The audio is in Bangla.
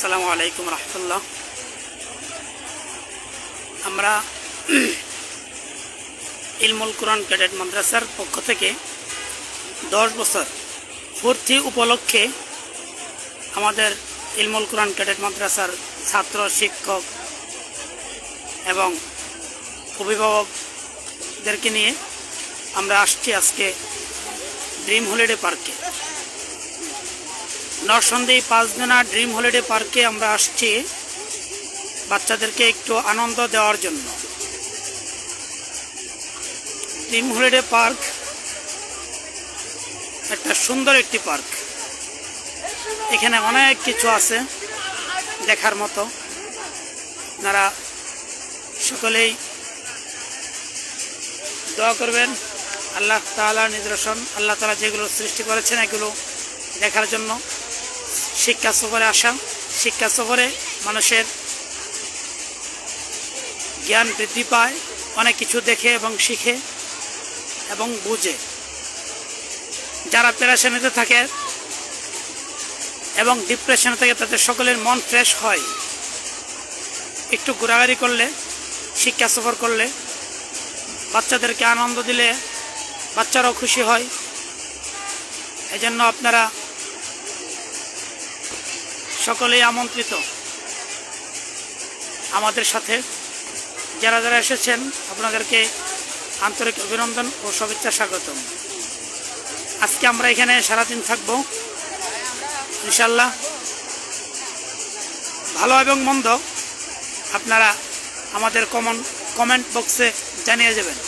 আসসালামু আলাইকুম রহমতুল্লাহ। আমরা ইলমুল কোরআন ক্যাডেট মাদ্রাসার পক্ষ থেকে দশ বছর পূর্তি উপলক্ষে আমাদের ইলমুল কোরআন ক্যাডেট মাদ্রাসার ছাত্র, শিক্ষক এবং অভিভাবকদেরকে নিয়ে আমরা আসছি আজকে ড্রিম হলিডে পার্কে। নরসন্দেহী পাঁচদিনা ড্রিম হলিডে পার্কে আমরা আসছি বাচ্চাদেরকে একটু আনন্দ দেওয়ার জন্য। ড্রিম হলিডে পার্ক একটা সুন্দর একটি পার্ক। এখানে অনেক কিছু আছে দেখার মতো। আপনারা সকলেই দোয়া করবেন। আল্লাহ তাআলা নিদর্শন, আল্লাহ তালা যেগুলো সৃষ্টি করেছেন এগুলো দেখার জন্য। শিক্ষা সফরে আসা, শিক্ষা সফরে মানুষের জ্ঞান বৃদ্ধি পায়, অনেক কিছু দেখে এবং শিখে এবং বুঝে। যারা পেরেশানিতে থাকে এবং ডিপ্রেশনে থাকে, তাদের সকলের মন ফ্রেশ হয়। একটু ঘোরাঘুরি করলে, শিক্ষা সফর করলে, বাচ্চাদেরকে আনন্দ দিলে বাচ্চারাও খুশি হয়। এজন্য আপনারা সকলেই আমন্ত্রিত। আমাদের সাথে যারা যারা এসেছেন, আপনাদেরকে আন্তরিক অভিনন্দন ও শুভেচ্ছা স্বাগতম। আজকে আমরা এখানে সারাদিন থাকব ইনশাল্লাহ ভালো এবং মন্দ আপনারা আমাদের কমন কমেন্ট বক্সে জানিয়ে যাবেন